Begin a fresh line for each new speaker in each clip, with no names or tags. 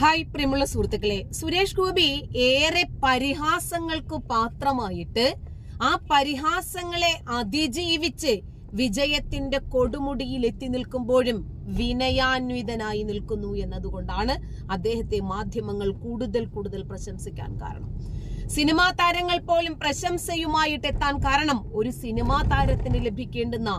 Hi പ്രിയമുള്ള സുഹൃത്തുക്കളെ സുരേഷ് ഗോപി ഏറെ പരിഹാസങ്ങൾക്ക് പാത്രമായിട്ട് ആ പരിഹാസങ്ങളെ അതിജീവിച്ച് വിജയത്തിന്റെ കൊടുമുടിയിൽ എത്തി നിൽക്കുമ്പോഴും വിനയാന്വിതനായി നിൽക്കുന്നു എന്നതുകൊണ്ടാണ് അദ്ദേഹത്തെ മാധ്യമങ്ങൾ കൂടുതൽ കൂടുതൽ പ്രശംസിക്കാൻ കാരണം. സിനിമാ താരങ്ങൾ പോലും പ്രശംസയുമായിട്ട് എത്താൻ കാരണം ഒരു സിനിമാ താരത്തിന് ലഭിക്കേണ്ടുന്ന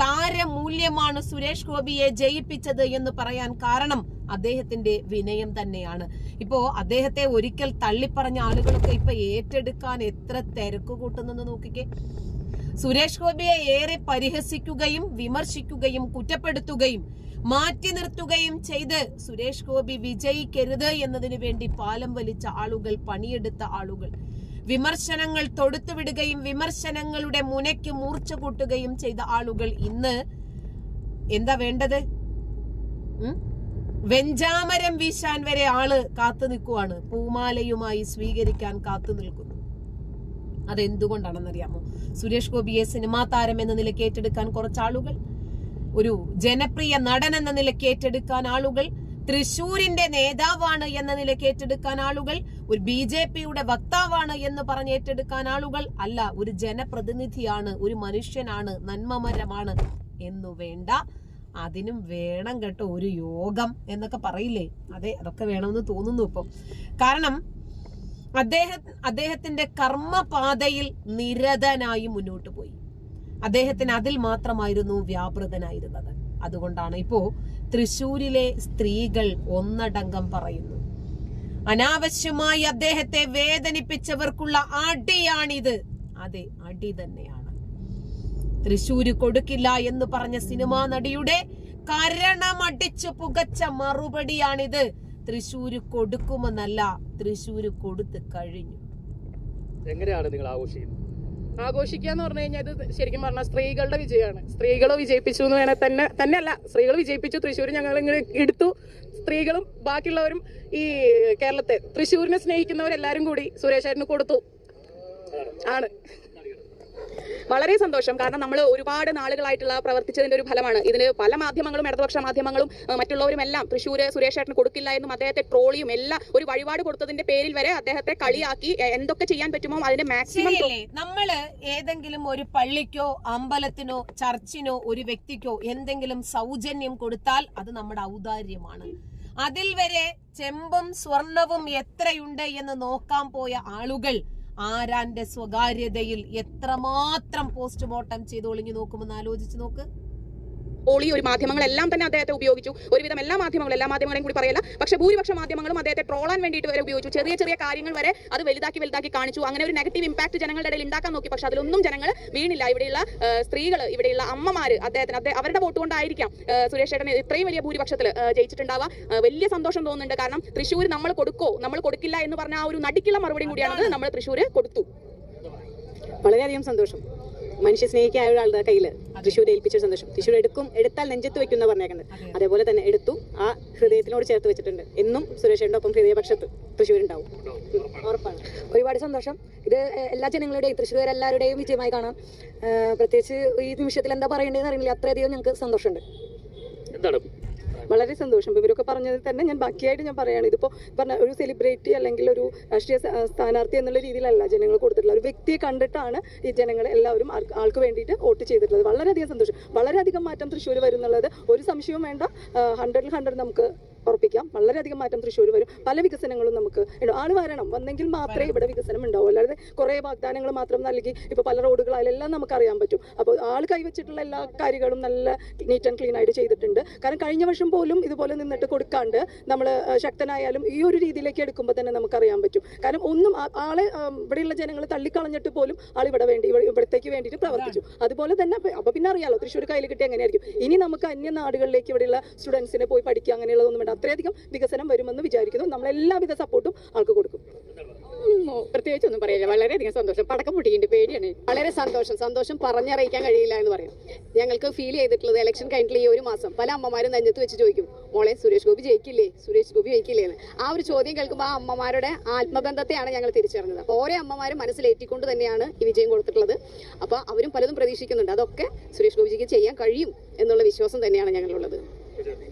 താരമൂല്യമാണ് സുരേഷ് ഗോപിയെ ജയിപ്പിച്ചത് എന്ന് പറയാൻ കാരണം അദ്ദേഹത്തിന്റെ വിനയം തന്നെയാണ്. ഇപ്പോ അദ്ദേഹത്തെ ഒരിക്കൽ തള്ളിപ്പറഞ്ഞ ആളുകളൊക്കെ ഇപ്പൊ ഏറ്റെടുക്കാൻ എത്ര തിരക്ക് കൂട്ടുന്നെന്ന് നോക്കിക്കേ. സുരേഷ് ഗോപിയെ ഏറെ പരിഹസിക്കുകയും വിമർശിക്കുകയും കുറ്റപ്പെടുത്തുകയും മാറ്റി നിർത്തുകയും ചെയ്ത്. സുരേഷ് ഗോപി വിജയിക്കരുത് എന്നതിനു വേണ്ടി പാലം വലിച്ച ആളുകൾ പണിയെടുത്ത ആളുകൾ. വിമർശനങ്ങൾ തൊടുത്തുവിടുകയും വിമർശനങ്ങളുടെ മുനയ്ക്ക് മൂർച്ച കൂട്ടുകയും ചെയ്ത ആളുകൾ ഇന്ന് എന്താ വേണ്ടത്? വെഞ്ചാമരം വീശാൻ വരെ ആൾ കാത്തു നിൽക്കുവാണ്. പൂമാലയുമായി സ്വീകരിക്കാൻ കാത്തു നിൽക്കുന്നു. അതെന്തുകൊണ്ടാണെന്നറിയാമോ? സുരേഷ് ഗോപിയെ സിനിമാ താരം എന്ന നിലയ്ക്ക് ഏറ്റെടുക്കാൻ കുറച്ച് ആളുകൾ ഒരു ജനപ്രിയ നടൻ എന്ന നിലയ്ക്ക് ഏറ്റെടുക്കാൻ ആളുകൾ തൃശൂരിന്റെ നേതാവാണ് എന്ന നിലയ്ക്ക് ഏറ്റെടുക്കാൻ ആളുകൾ ഒരു ബി ജെ പിയുടെ വക്താവാണ് എന്ന് പറഞ്ഞ് ഏറ്റെടുക്കാൻ ആളുകൾ അല്ല ഒരു ജനപ്രതിനിധിയാണ് ഒരു മനുഷ്യനാണ് നന്മമരമാണ് എന്നു വേണ്ട. അതിനും വേണം കേട്ടോ ഒരു യോഗം എന്നൊക്കെ പറയില്ലേ? അതെ അതൊക്കെ വേണമെന്ന് തോന്നുന്നു ഇപ്പം. കാരണം അദ്ദേഹം അദ്ദേഹത്തിന്റെ കർമ്മപാതയിൽ നിരതനായി മുന്നോട്ട് പോയി. അദ്ദേഹത്തിന് അതിൽ മാത്രമായിരുന്നു വ്യാപൃതനായിരുന്നത്. അതുകൊണ്ടാണ് ഇപ്പോ തൃശൂരിലെ സ്ത്രീകൾ ഒന്നടങ്കം പറയുന്നു അനാവശ്യമായി അദ്ദേഹത്തെ വേദനിപ്പിച്ചവർക്കുള്ള അടിയാണിത്. അതെ അടി തന്നെയാണ്. തൃശൂര് കൊടുക്കില്ല എന്ന് പറഞ്ഞ സിനിമാ നടിയുടെ കരണമടിച്ചു പുകച്ച മറുപടിയാണിത്. തൃശൂര് കൊടുക്കുമെന്നല്ല തൃശൂര് കൊടുത്തു കഴിഞ്ഞു.
എങ്ങനെയാണ് നിങ്ങൾ ആഘോഷിക്കുന്നത്?
ആഘോഷിക്കുക എന്ന് പറഞ്ഞു കഴിഞ്ഞാൽ ഇത് ശരിക്കും പറഞ്ഞാൽ സ്ത്രീകളുടെ വിജയമാണ്. സ്ത്രീകളെ വിജയിപ്പിച്ചു എന്ന് വേണേൽ തന്നെ തന്നെയല്ല. സ്ത്രീകൾ വിജയിപ്പിച്ചു തൃശ്ശൂർ ഞങ്ങൾ ഇങ്ങനെ എടുത്തു. സ്ത്രീകളും ബാക്കിയുള്ളവരും ഈ കേരളത്തെ തൃശ്ശൂരിനെ സ്നേഹിക്കുന്നവരെല്ലാരും കൂടി സുരേഷേട്ടന് കൊടുത്തു. ആണ്. വളരെ സന്തോഷം. കാരണം നമ്മൾ ഒരുപാട് നാളുകളായിട്ടുള്ള പ്രവർത്തിച്ചതിന്റെ ഒരു ഫലമാണ്. ഇതിന് പല മാധ്യമങ്ങളും ഇടതുപക്ഷ മാധ്യമങ്ങളും ഏഹ്, മറ്റുള്ളവരും എല്ലാം തൃശ്ശൂര് സുരേഷേട്ടന് കൊടുക്കില്ല എന്നും അദ്ദേഹത്തെ ട്രോളിയും എല്ലാം ഒരു വഴിപാട് കൊടുത്തതിന്റെ പേരിൽ വരെ അദ്ദേഹത്തെ കളിയാക്കി എന്തൊക്കെ ചെയ്യാൻ പറ്റുമോ അതിന്റെ മാക്സിമം
നമ്മൾ നമ്മൾ ഏതെങ്കിലും ഒരു പള്ളിക്കോ അമ്പലത്തിനോ ചർച്ചിനോ ഒരു വ്യക്തിക്കോ എന്തെങ്കിലും സൗജന്യം കൊടുത്താൽ അത് നമ്മുടെ ഔദാര്യമാണ്. അതിൽ വരെ ചെമ്പും സ്വർണവും എത്രയുണ്ട് എന്ന് നോക്കാൻ പോയ ആളുകൾ ആരാന്റെ സ്വകാര്യതയിൽ എത്രമാത്രം പോസ്റ്റ്മോർട്ടം ചെയ്ത് ഒളിഞ്ഞു നോക്കുമെന്ന് ആലോചിച്ച് നോക്ക്.
പോളി ഒരു മാധ്യമങ്ങളെല്ലാം തന്നെ അദ്ദേഹത്തെ ഉപയോഗിച്ചു. ഒരുവിധം എല്ലാ മാധ്യമങ്ങളും എല്ലാ മാധ്യമങ്ങളെയും കൂടി പറയല്ല. പക്ഷേ ഭൂരിപക്ഷ മാധ്യമങ്ങളും അദ്ദേഹത്തെ ട്രോളാൻ വേണ്ടിയിട്ട് വരെ ഉപയോഗിച്ചു. ചെറിയ ചെറിയ കാര്യങ്ങൾ വരെ അത് വലുതാക്കി വലുതാക്കി കാണിച്ചു. അങ്ങനെ ഒരു നെഗറ്റീവ് ഇമ്പാക്ട് ജനങ്ങളുടെ ഇടയിൽ ഉണ്ടാക്കാൻ നോക്കി. പക്ഷെ അതിലൊന്നും ജനങ്ങൾ വീണില്ല. ഇവിടെയുള്ള സ്ത്രീകൾ ഇവിടെയുള്ള അമ്മമാർ അദ്ദേഹത്തിന് അദ്ദേഹം അവരുടെ വോട്ട് കൊണ്ടായിരിക്കാം സുരേഷ് ചേട്ടന് ഇത്രയും വലിയ ഭൂരിപക്ഷത്തിൽ ജയിച്ചിട്ടുണ്ടാവുക. വലിയ സന്തോഷം തോന്നുന്നുണ്ട്. കാരണം തൃശ്ശൂർ നമ്മൾ കൊടുക്കോ നമ്മൾ കൊടുക്കില്ല എന്ന് പറഞ്ഞ ആ ഒരു നടിക്കുള്ള മറുപടിയും കൂടിയാണ് നമ്മൾ തൃശ്ശൂർ കൊടുത്തു.
വളരെയധികം സന്തോഷം. മനുഷ്യ സ്നേഹിക്കായ ഒരാളുടെ കയ്യിൽ തൃശ്ശൂർ ഏൽപ്പിച്ച സന്തോഷം. തൃശ്ശൂർ എടുക്കും എടുത്താൽ നെഞ്ചത്ത് വെക്കുന്ന പറഞ്ഞേക്കുന്നത്. അതേപോലെ തന്നെ എടുത്തു ആ ഹൃദയത്തിനോട് ചേർത്ത് വെച്ചിട്ടുണ്ട്. എന്നും സുരേഷേന്റെ ഒപ്പം ഹൃദയപക്ഷത്ത് തൃശ്ശൂർ ഉണ്ടാവും ഉറപ്പാണ്.
ഒരുപാട് സന്തോഷം. ഇത് എല്ലാ ജനങ്ങളുടെയും തൃശ്ശൂർ എല്ലാവരുടെയും വിജയമായി കാണാം. പ്രത്യേകിച്ച് ഈ നിമിഷത്തിൽ എന്താ പറയേണ്ടതെന്ന് അറിയില്ല. അത്രയധികം ഞങ്ങൾക്ക് സന്തോഷമുണ്ട്.
എന്താണ്
വളരെ സന്തോഷം. ഇവരൊക്കെ പറഞ്ഞത് തന്നെ ഞാൻ ബാക്കിയായിട്ട് ഞാൻ പറയുകയാണ് ഇതിപ്പോ പറഞ്ഞ ഒരു സെലിബ്രിറ്റി അല്ലെങ്കിൽ ഒരു രാഷ്ട്രീയ സ്ഥാനാർത്ഥി എന്നുള്ള രീതിയിലല്ല ജനങ്ങൾ കൊടുത്തിട്ടുള്ള ഒരു വ്യക്തിയെ കണ്ടിട്ടാണ് ഈ ജനങ്ങൾ എല്ലാവരും ആൾക്ക് വേണ്ടിയിട്ട് വോട്ട് ചെയ്തിട്ടുള്ളത്. വളരെയധികം സന്തോഷം. വളരെയധികം മാറ്റം തൃശ്ശൂർ വരുന്നുള്ളത് ഒരു സംശയവും വേണ്ട. ഹൺഡ്രഡിൽ ഹൺഡ്രഡ് നമുക്ക് ഉറപ്പിക്കാം. വളരെയധികം മാറ്റം തൃശ്ശൂർ വരും. പല വികസനങ്ങളും നമുക്ക്. ആൾ വരണം. വന്നെങ്കിൽ മാത്രമേ ഇവിടെ വികസനം ഉണ്ടാവൂ അല്ലാതെ കുറേ വാഗ്ദാനങ്ങൾ മാത്രം നൽകി ഇപ്പൊ പല റോഡുകളായാലും എല്ലാം നമുക്ക് അറിയാൻ പറ്റും. അപ്പോൾ ആൾ കൈവച്ചിട്ടുള്ള എല്ലാ കാര്യങ്ങളും നല്ല നീറ്റ് ആൻഡ് ക്ലീൻ ആയിട്ട് ചെയ്തിട്ടുണ്ട്. കാരണം കഴിഞ്ഞ വർഷം പോലും ഇതുപോലെ നിന്നിട്ട് കൊടുക്കാണ്ട് നമ്മൾ ശക്തനായാലും ഈ ഒരു രീതിയിലേക്ക് എടുക്കുമ്പോൾ തന്നെ നമുക്കറിയാൻ പറ്റും. കാരണം ഒന്നും ആളെ ഇവിടെയുള്ള ജനങ്ങൾ തള്ളിക്കളഞ്ഞിട്ട് പോലും ആൾ ഇവിടെ വേണ്ടി ഇവിടെ- ഇവിടത്തേക്ക് വേണ്ടിയിട്ട് പ്രവർത്തിച്ചു. അതുപോലെ തന്നെ അപ്പൊ- അപ്പൊ പിന്നെ അറിയാലോ തൃശ്ശൂർ കയ്യിൽ കിട്ടി എങ്ങനെയായിരിക്കും? ഇനി നമുക്ക് അന്യ നാടുകളിലേക്ക് ഇവിടെയുള്ള സ്റ്റുഡൻസിനെ പോയി പഠിക്കുക അങ്ങനെയുള്ളതൊന്നും വേണ്ട. അത്രയധികം വികസനം വരുമെന്ന് വിചാരിക്കുന്നു. നമ്മൾ എല്ലാവിധ സപ്പോർട്ടും ആൾക്ക് കൊടുക്കും.
പ്രത്യേകിച്ച് ഒന്നും പറയില്ല. വളരെയധികം സന്തോഷം. പടക്കം പൊട്ടിയിട്ടുണ്ട്. പേടിയാണ്. വളരെ സന്തോഷം. സന്തോഷം പറഞ്ഞറിയിക്കാൻ കഴിയില്ല എന്ന് പറയും. ഞങ്ങൾക്ക് ഫീൽ ചെയ്തിട്ടുള്ളത് ഇലക്ഷൻ കഴിഞ്ഞിട്ടുള്ള ഈ ഒരു മാസം പല അമ്മമാരും നെഞ്ചത്ത് വെച്ച് ചോദിക്കും മോളെ സുരേഷ് ഗോപി ജയിക്കില്ലേ? സുരേഷ് ഗോപി ജയിക്കില്ലേ? എന്ന്. ആ ഒരു ചോദ്യം കേൾക്കുമ്പോൾ ആ അമ്മമാരുടെ ആത്മബന്ധത്തെയാണ് ഞങ്ങൾ തിരിച്ചറിഞ്ഞത്. അപ്പോൾ ഓരോ അമ്മമാരും മനസ്സിലേറ്റിക്കൊണ്ട് തന്നെയാണ് ഈ വിജയം കൊടുത്തിട്ടുള്ളത്. അപ്പോൾ അവരും പലതും പ്രതീക്ഷിക്കുന്നുണ്ട്. അതൊക്കെ സുരേഷ് ഗോപിജിക്ക് ചെയ്യാൻ കഴിയും എന്നുള്ള വിശ്വാസം തന്നെയാണ് ഞങ്ങളുള്ളത്.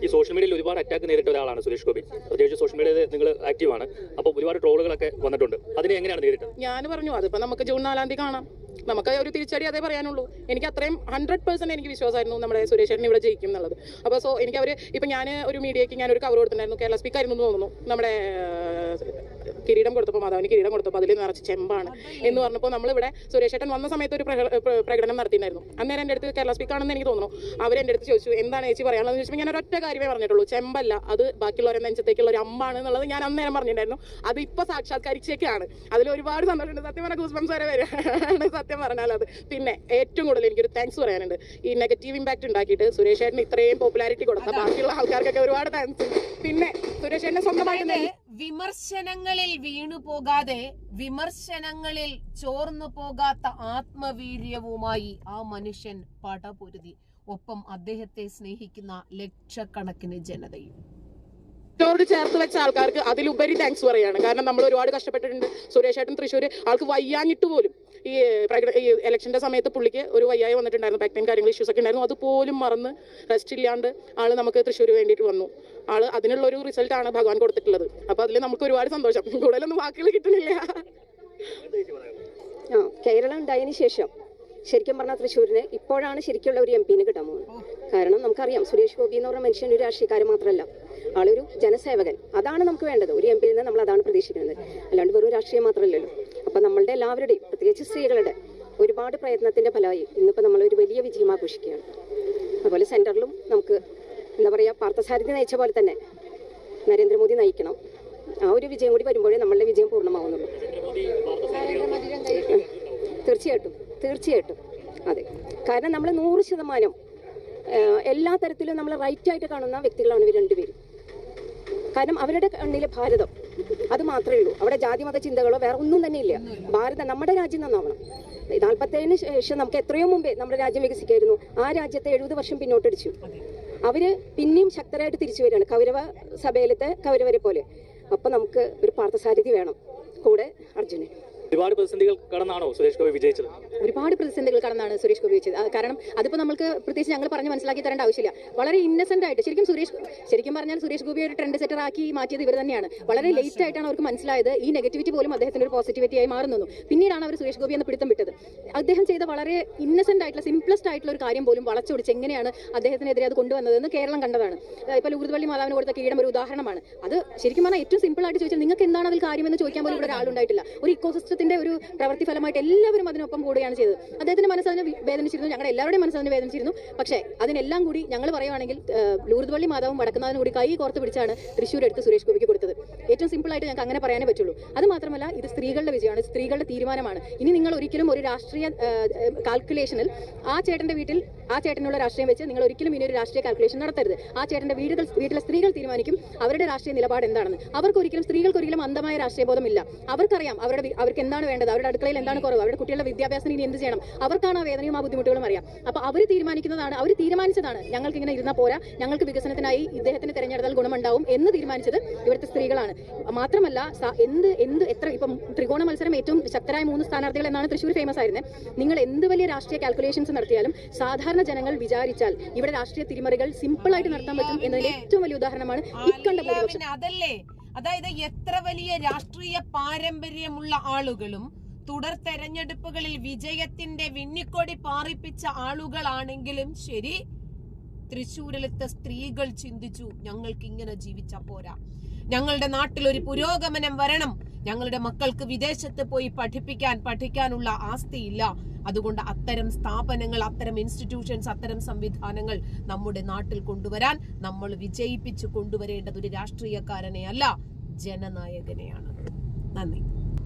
ഈ സോഷ്യൽ മീഡിയയിൽ ഒരുപാട് അറ്റാക്ക് നേരിട്ട ഒരാളാണ് സുരേഷ് ഗോപി. പ്രത്യേകിച്ച് സോഷ്യൽ മീഡിയയിൽ നിങ്ങൾ ആക്റ്റീവാണ് അപ്പോൾ ഒരുപാട് ട്രോളുകളൊക്കെ വന്നിട്ടുണ്ട്. അതിനെ എങ്ങനെയാണ് നേരിട്ടത്?
ഞാൻ പറഞ്ഞു അതിപ്പോ നമുക്ക് ജൂൺ നാലാം തീയതി കാണാം. നമുക്ക് ഒരു തിരിച്ചടി അതേ പറയാനുള്ളൂ. എനിക്ക് അത്രയും ഹൺഡ്രഡ് പെർസെന്റ് എനിക്ക് വിശ്വാസമായിരുന്നു നമ്മുടെ സുരേഷ് ചേട്ടൻ ഇവിടെ ജയിക്കും എന്നുള്ളത്. അപ്പോൾ സോ എനിക്ക് അവർ ഇപ്പൊ ഞാൻ ഒരു മീഡിയയ്ക്ക് ഞാൻ ഒരു കവർ കൊടുത്തിട്ടുണ്ടായിരുന്നു. കേരള സ്പീക്കായിരുന്നു തോന്നുന്നു. നമ്മുടെ കിരീടം കൊടുത്തപ്പോൾ മാധവന് കിരീടം കൊടുത്തപ്പോൾ അതിൽ നിറച്ച് ചെമ്പാണ് എന്ന് പറഞ്ഞപ്പോൾ നമ്മളിവിടെ സുരേഷേട്ടൻ വന്ന സമയത്ത് ഒരു പ്രകടനം നടത്തിയിട്ടുണ്ടായിരുന്നു. അന്നേരം എന്റെ അടുത്ത് കേരള സ്പീക്ക് ആണെന്ന് എനിക്ക് തോന്നുന്നു. അവരെന്റെ അടുത്ത് ചോദിച്ചു എന്താണ് ചേച്ചി പറയാനുള്ളത് ചോദിച്ചപ്പോൾ ഞാൻ ഒരൊറ്റ കാര്യമേ പറഞ്ഞിട്ടുള്ളൂ. ചെമ്പല്ല അത് ബാക്കിയുള്ളവരെ നെഞ്ചത്തേക്കുള്ള ഒരു അമ്മാണ് എന്നുള്ളത് ഞാൻ അന്നേരം പറഞ്ഞിട്ടുണ്ടായിരുന്നു. അത് ഇപ്പോൾ സാക്ഷാത്കരിച്ചേക്കാണ്. അതിൽ ഒരുപാട് സന്തോഷമുണ്ട്. സത്യം പറഞ്ഞ ഗൂസ്ബംസ് വരെ വരികയാണ്. സത്യം പറഞ്ഞാൽ അത്. പിന്നെ ഏറ്റവും കൂടുതൽ എനിക്കൊരു താങ്ക്സ് പറയാനുണ്ട്. ഈ നെഗറ്റീവ് ഇമ്പാക്ട് ഉണ്ടാക്കിയിട്ട് സുരേഷ് ചേട്ടന് ഇത്രയും പോപ്പുലാരിറ്റി കൊടുത്ത ബാക്കിയുള്ള ആൾക്കാർക്കൊക്കെ ഒരുപാട് താങ്ക്സ് പിന്നെ സുരേഷ് ചേട്ടനെ സ്വന്തമായിട്ട്
അതായത് വിമർശനങ്ങളിൽ വീണു പോകാതെ വിമർശനങ്ങളിൽ ചോർന്നു പോകാത്ത ആത്മവീര്യവുമായി ആ മനുഷ്യൻ പടപൊരുതി. ഒപ്പം അദ്ദേഹത്തെ സ്നേഹിക്കുന്ന ലക്ഷക്കണക്കിന് ജനതയും. ോട്
ചേർത്ത് വെച്ച ആൾക്കാർക്ക് അതിലുപരി താങ്ക്സ് പറയാണ് കാരണം നമ്മൾ ഒരുപാട് കഷ്ടപ്പെട്ടിട്ടുണ്ട്. സുരേഷ് ഏട്ടൻ തൃശ്ശൂർ ആൾക്ക് വയ്യാഞ്ഞിട്ട് പോലും ഈ ഈ ഇലക്ഷന്റെ സമയത്ത് പുള്ളിക്ക് ഒരു വയ്യായി വന്നിട്ടുണ്ടായിരുന്നു. ബാക്ക് പെയിൻ കാര്യങ്ങൾ ഇഷ്യൂസ് ഒക്കെ ഉണ്ടായിരുന്നു. അതുപോലും മറന്ന് റെസ്റ്റ് ഇല്ലാണ്ട് ആൾ നമുക്ക് തൃശ്ശൂർ വേണ്ടിയിട്ട് വന്നു. ആൾ റിസൾട്ട് ആണ് ഭഗവാൻ കൊടുത്തിട്ടുള്ളത്. അപ്പൊ അതിൽ നമുക്ക് ഒരുപാട് സന്തോഷം. കൂടുതലൊന്നും വാക്കുകൾ കിട്ടുന്നില്ല.
കേരളം ഉണ്ടായതിന് ശേഷം ശരിക്കും പറഞ്ഞാൽ തൃശ്ശൂരിന് ഇപ്പോഴാണ് ശരിക്കുള്ള ഒരു എം പിന് കിട്ടാൻ പോകുന്നത്. കാരണം നമുക്കറിയാം സുരേഷ് ഗോപി എന്ന് പറഞ്ഞ മനുഷ്യൻ ഒരു രാഷ്ട്രീയക്കാരൻ മാത്രമല്ല. ആളൊരു ജനസേവകൻ. അതാണ് നമുക്ക് വേണ്ടത്. ഒരു എം പിയിൽ നിന്ന് നമ്മൾ അതാണ് പ്രതീക്ഷിക്കുന്നത്. അല്ലാണ്ട് വെറും രാഷ്ട്രീയം മാത്രമല്ലല്ലോ. അപ്പൊ നമ്മളുടെ എല്ലാവരുടെയും പ്രത്യേകിച്ച് സ്ത്രീകളുടെ ഒരുപാട് പ്രയത്നത്തിന്റെ ഫലമായി ഇന്നിപ്പോൾ നമ്മൾ ഒരു വലിയ വിജയം ആഘോഷിക്കുകയാണ്. അതുപോലെ സെന്ററിലും നമുക്ക് എന്താ പറയുക പാർത്ഥസാരഥി നയിച്ച പോലെ തന്നെ നരേന്ദ്രമോദി നയിക്കണം. ആ ഒരു വിജയം കൂടി വരുമ്പോഴേ നമ്മളുടെ വിജയം പൂർണമാവുന്നുള്ളൂ. തീർച്ചയായിട്ടും തീർച്ചയായിട്ടും. അതെ. കാരണം നമ്മൾ നൂറ് ശതമാനം എല്ലാ തരത്തിലും നമ്മൾ റൈറ്റ് ആയിട്ട് കാണുന്ന വ്യക്തികളാണ് ഇവർ രണ്ടുപേരും. കാരണം അവരുടെ കണ്ണിലെ ഭാരതം അത് മാത്രമേ ഉള്ളൂ. അവിടെ ജാതി മത ചിന്തകളോ വേറെ ഒന്നും തന്നെ ഇല്ല. ഭാരതം നമ്മുടെ രാജ്യം നന്നാവണം. നാൽപ്പത്തേഴിന് ശേഷം നമുക്ക് എത്രയോ മുമ്പേ നമ്മുടെ രാജ്യം വികസിക്കായിരുന്നു. ആ രാജ്യത്തെ എഴുപത് വർഷം പിന്നോട്ടടിച്ചു. അവർ പിന്നെയും ശക്തരായിട്ട് തിരിച്ചു വരികയാണ്. കൗരവ സഭയിലത്തെ കൗരവരെ പോലെ. അപ്പൊ നമുക്ക് ഒരു പാർത്ഥസാരഥി വേണം. കൂടെ അർജുനൻ
ഒരുപാട് പ്രതിസന്ധികൾ കടന്നാണോ സുരേഷ് ഗോപി വിജയിച്ചത്?
ഒരുപാട് പ്രതിസന്ധികൾ കടന്നാണ് സുരേഷ് ഗോപി വിജയിച്ചത്. കാരണം അതിപ്പോൾ നമുക്ക് പ്രത്യേകിച്ച് ഞങ്ങൾ പറഞ്ഞ് മനസ്സിലാക്കി തരേണ്ട ആവശ്യമില്ല. വളരെ ഇന്നസെന്റ് ആയിട്ട് ശരിക്കും സുരേഷ് ശരിക്കും പറഞ്ഞാൽ സുരേഷ് ഗോപി ഒരു ട്രെൻഡ് സെറ്റർ ആക്കി മാറ്റിയത് ഇവർ തന്നെയാണ്. വളരെ ലേറ്റ് ആയിട്ടാണ് അവർക്ക് മനസ്സിലായത്. ഈ നെഗറ്റിവിറ്റി പോലും അദ്ദേഹത്തിന് ഒരു പോസിറ്റിവിറ്റി ആയി മാറുന്നു. പിന്നീടാണ് അവർ സുരേഷ് ഗോപി എന്ന് പിടുത്തം വിട്ടത് അദ്ദേഹം ചെയ്ത വളരെ ഇന്നസെന്റ് ആയിട്ടുള്ള സിംപ്ലസ്റ്റ് ആയിട്ടുള്ള ഒരു കാര്യം പോലും വളച്ചൊടിച്ച് എങ്ങനെയാണ് അദ്ദേഹത്തിനെതിരെ അത് കൊണ്ടുവന്നതെന്ന് കേരളം കണ്ടതാണ്. ഇപ്പോൾ ലൂർദ്വള്ളി മാതാവിന് കൊടുത്ത കീഴം ഒരു ഉദാഹരണമാണ്. അത് ശരിക്കും പറഞ്ഞാൽ ഏറ്റവും സിമ്പിൾ ആയിട്ട് ചോദിച്ചാൽ നിങ്ങൾക്ക് എന്താണ് അതിൽ കാര്യമെന്ന് ചോദിക്കാൻ പോലും ഇവിടെ ഒരാളുണ്ടായിട്ടില്ല. ഒരു ഇക്കോസിസ്റ്റത്തിന്റെ ഒരു പ്രവൃത്തി ഫലമായിട്ട് എല്ലാവരും അതിനൊപ്പം കൂടുകയാണ് ചെയ്തത്. അദ്ദേഹത്തിന്റെ മനസ്സതിനെ വേദനിച്ചിരുന്നു. ഞങ്ങളുടെ എല്ലാവരുടെയും മനസ്സതിനെ വേദനിച്ചിരുന്നു. പക്ഷേ അതിനെല്ലാം കൂടി ഞങ്ങൾ പറയുവാണെങ്കിൽ ലൂർദ്വള്ളി മാതാവും വടക്കുന്നാഥനും കൂടി കൈ കോർത്ത് പിടിച്ചാണ് തൃശ്ശൂർ എടുത്ത് സുരേഷ് ഗോപിക്ക് കൊടുത്തത്. ഏറ്റവും സിമ്പിൾ ആയിട്ട് ഞങ്ങൾക്ക് അങ്ങനെ പറയാനേ പറ്റുള്ളൂ. അത് മാത്രമല്ല ഇത് സ്ത്രീകളുടെ വിജയമാണ്. സ്ത്രീകളുടെ തീരുമാനമാണ്. ഇനി നിങ്ങൾ ഒരിക്കലും ഒരു രാഷ്ട്രീയ കാൽക്കുലേഷനിൽ ആ ചേട്ടന്റെ വീട്ടിൽ ആ ചേട്ടനുള്ള രാഷ്ട്രീയം വെച്ച് നിങ്ങൾ ഒരിക്കലും ഇനി ഒരു രാഷ്ട്രീയ കാൽക്കുലേഷൻ നടത്തരുത്. ആ ചേട്ടന്റെ വീടുകൾ വീട്ടിലെ സ്ത്രീകൾ തീരുമാനിക്കും അവരുടെ രാഷ്ട്രീയ നിലപാട് എന്താണെന്ന്. അവർക്ക് ഒരിക്കലും സ്ത്രീകൾക്ക് അന്ധമായ രാഷ്ട്രീയ ബോധമില്ല. അവർക്കറിയാം അവരുടെ അവർക്ക് എന്താണ് വേണ്ടത്? അവരുടെ അടുക്കളയിൽ എന്താണ് കുറവ്? അവരുടെ കുട്ടികളുടെ വിദ്യാഭ്യാസത്തിന് ഇനി എന്ത് ചെയ്യണം? അവർക്കാണ് ആ വേദനയും ആ ബുദ്ധിമുട്ടുകളും അറിയാം. അപ്പൊ അവർ തീരുമാനിക്കുന്നതാണ് അവർ തീരുമാനിച്ചതാണ്. ഞങ്ങൾക്ക് ഇങ്ങനെ ഇരുന്നാൽ പോരാ. ഞങ്ങൾക്ക് വികസനത്തിനായി ഇദ്ദേഹത്തിന് തെരഞ്ഞെടുത്താൽ ഗുണമുണ്ടാവും എന്ന് തീരുമാനിച്ചത് ഇവിടുത്തെ സ്ത്രീകളാണ്. മാത്രമല്ല എന്ത് എന്ത് എത്ര ഇപ്പം ത്രികോണ മത്സരം ഏറ്റവും ശക്തരായ മൂന്ന് സ്ഥാനാർത്ഥികൾ എന്നാണ് തൃശ്ശൂർ ഫേമസ് ആയിരുന്നത് നിങ്ങൾ എന്ത് വലിയ രാഷ്ട്രീയ കാൽക്കുലേഷൻസ് നടത്തിയാലും സാധാരണ ജനങ്ങൾ വിചാരിച്ചാൽ ഇവിടെ രാഷ്ട്രീയ തിരിമറികൾ സിമ്പിൾ ആയിട്ട് നടത്താൻ പറ്റും എന്നതിന് ഏറ്റവും വലിയ ഉദാഹരണമാണ് ഇക്കണ്ട ഭൂരിപക്ഷം.
അതല്ലേ? അതായത് എത്ര വലിയ രാഷ്ട്രീയ പാരമ്പര്യമുള്ള ആളുകളും തുടർ തെരഞ്ഞെടുപ്പുകളിൽ വിജയത്തിന്റെ വിന്നിക്കൊടി പാറിപ്പിച്ച ആളുകളാണെങ്കിലും ശരി തൃശ്ശൂരിലത്തെ സ്ത്രീകൾ ചിന്തിച്ചു ഞങ്ങൾക്ക് ഇങ്ങനെ ജീവിച്ച പോരാ. ഞങ്ങളുടെ നാട്ടിൽ ഒരു പുരോഗമനം വരണം. ഞങ്ങളുടെ മക്കൾക്ക് വിദേശത്ത് പോയി പഠിപ്പിക്കാൻ പഠിക്കാനുള്ള ആസ്തിയില്ല. അതുകൊണ്ട് അത്തരം സ്ഥാപനങ്ങൾ അത്തരം ഇൻസ്റ്റിറ്റ്യൂഷൻസ് അത്തരം സംവിധാനങ്ങൾ നമ്മുടെ നാട്ടിൽ കൊണ്ടുവരാൻ നമ്മൾ വിജയിപ്പിച്ചു കൊണ്ടുവരേണ്ടത് ഒരു രാഷ്ട്രീയക്കാരനെ അല്ല ജനനായകനെയാണ്. നന്ദി.